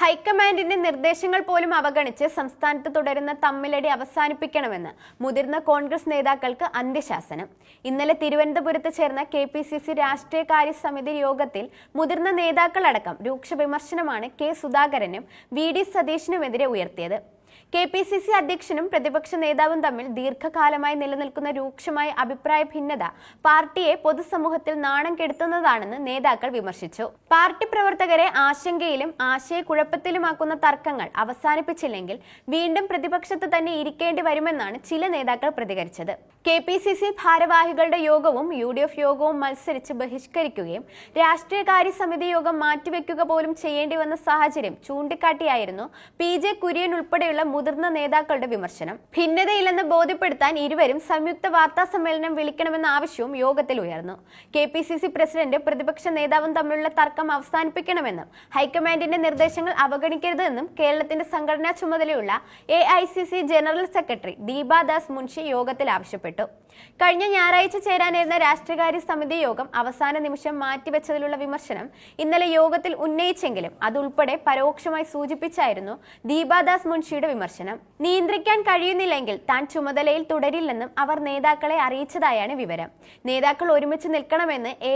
ഹൈക്കമാൻഡിന്റെ നിർദ്ദേശങ്ങൾ പോലും അവഗണിച്ച് സംസ്ഥാനത്ത് തുടരുന്ന തമ്മിലടി അവസാനിപ്പിക്കണമെന്ന് മുതിർന്ന കോൺഗ്രസ് നേതാക്കൾക്ക് അന്ത്യശാസനം. ഇന്നലെ തിരുവനന്തപുരത്ത് ചേർന്ന കെ പി സി സി രാഷ്ട്രീയകാര്യ സമിതി യോഗത്തിൽ മുതിർന്ന നേതാക്കളടക്കം രൂക്ഷ വിമർശനമാണ് കെ സുധാകരനും വി ഡി സതീശനുമെതിരെ ഉയർത്തിയത്. കെ പി സി സി അധ്യക്ഷനും പ്രതിപക്ഷ നേതാവും തമ്മിൽ ദീർഘകാലമായി നിലനിൽക്കുന്ന രൂക്ഷമായ അഭിപ്രായ ഭിന്നത പാർട്ടിയെ പൊതുസമൂഹത്തിൽ നാണം കെടുത്തുന്നതാണെന്ന് നേതാക്കൾ വിമർശിച്ചു. പാർട്ടി പ്രവർത്തകരെ ആശങ്കയിലും ആശയക്കുഴപ്പത്തിലുമാക്കുന്ന തർക്കങ്ങൾ അവസാനിപ്പിച്ചില്ലെങ്കിൽ വീണ്ടും പ്രതിപക്ഷത്ത് തന്നെ ഇരിക്കേണ്ടി വരുമെന്നാണ് ചില നേതാക്കൾ പ്രതികരിച്ചത്. കെ പി സി സി ഭാരവാഹികളുടെ യോഗവും യു ഡി എഫ് യോഗവും മത്സരിച്ച് ബഹിഷ്കരിക്കുകയും രാഷ്ട്രീയകാര്യ സമിതി യോഗം മാറ്റിവെക്കുക പോലും ചെയ്യേണ്ടി വന്ന സാഹചര്യം ചൂണ്ടിക്കാട്ടിയായിരുന്നു. പി ജെ കുര്യൻ ഉൾപ്പെടെയുള്ള മുതിർന്ന നേതാക്കളുടെ വിമർശനം. ഭിന്നതയില്ലെന്ന് ബോധ്യപ്പെടുത്താൻ ഇരുവരും സംയുക്ത വാർത്താ സമ്മേളനം വിളിക്കണമെന്ന ആവശ്യവും യോഗത്തിൽ ഉയർന്നു. K P C C president പ്രതിപക്ഷ നേതാവും തമ്മിലുള്ള തർക്കം അവസാനിപ്പിക്കണമെന്നും ഹൈക്കമാൻഡിന്റെ നിർദ്ദേശങ്ങൾ അവഗണിക്കരുതെന്നും കേരളത്തിന്റെ സംഘടനാ ചുമതലയുള്ള A general secretary Deepa Das Munshi യോഗത്തിൽ ആവശ്യപ്പെട്ടു. കഴിഞ്ഞ ഞായറാഴ്ച ചേരാനിരുന്ന രാഷ്ട്രീയകാര്യ സമിതി യോഗം അവസാന നിമിഷം മാറ്റിവെച്ചതിലുള്ള വിമർശനം ഇന്നലെ യോഗത്തിൽ ഉന്നയിച്ചെങ്കിലും അതുൾപ്പെടെ പരോക്ഷമായി സൂചിപ്പിച്ചായിരുന്നു ദീപാദാസ് മുൻഷിയുടെ വിമർശനം. നിയന്ത്രിക്കാൻ കഴിയുന്നില്ലെങ്കിൽ താൻ ചുമതലയിൽ തുടരില്ലെന്നും അവർ നേതാക്കളെ അറിയിച്ചതായാണ് വിവരം. നേതാക്കൾ ഒരുമിച്ച് നിൽക്കണമെന്ന് എ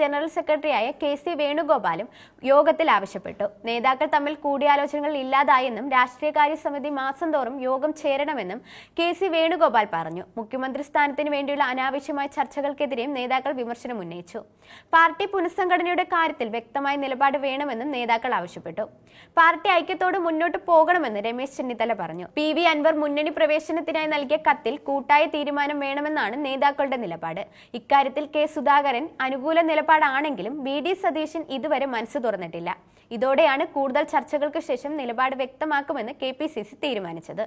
ജനറൽ സെക്രട്ടറിയായ കെ സി വേണുഗോപാലും യോഗത്തിൽ ആവശ്യപ്പെട്ടു. നേതാക്കൾ തമ്മിൽ കൂടിയാലോചനകൾ ഇല്ലാതായെന്നും രാഷ്ട്രീയകാര്യ സമിതി മാസം തോറും യോഗം ചേരണമെന്നും കെ സി വേണുഗോപാൽ പറഞ്ഞു. മുഖ്യമന്ത്രി സ്ഥാനത്തിന് വേണ്ടിയുള്ള അനാവശ്യമായ ചർച്ചകൾക്കെതിരെയും നേതാക്കൾ വിമർശനം ഉന്നയിച്ചു. പാർട്ടി പുനഃസംഘടനയുടെ കാര്യത്തിൽ വ്യക്തമായ നിലപാട് വേണമെന്നും നേതാക്കൾ ആവശ്യപ്പെട്ടു. പാർട്ടി ഐക്യത്തോട് മുന്നോട്ട് പോകണമെന്ന് രമേശ് ചെന്നിത്തല പറഞ്ഞു. പി വി അൻവർ മുന്നണി പ്രവേശനത്തിനായി നൽകിയ കത്തിൽ കൂട്ടായ തീരുമാനം വേണമെന്നാണ് നേതാക്കളുടെ നിലപാട്. ഇക്കാര്യത്തിൽ കെ സുധാകരൻ അനുകൂല നിലപാടാണെങ്കിലും ബി ഡി സതീശൻ ഇതുവരെ മനസ്സ് തുറന്നിട്ടില്ല. ഇതോടെയാണ് കൂടുതൽ ചർച്ചകൾക്ക് ശേഷം നിലപാട് വ്യക്തമാക്കുമെന്ന് കെ തീരുമാനിച്ചത്.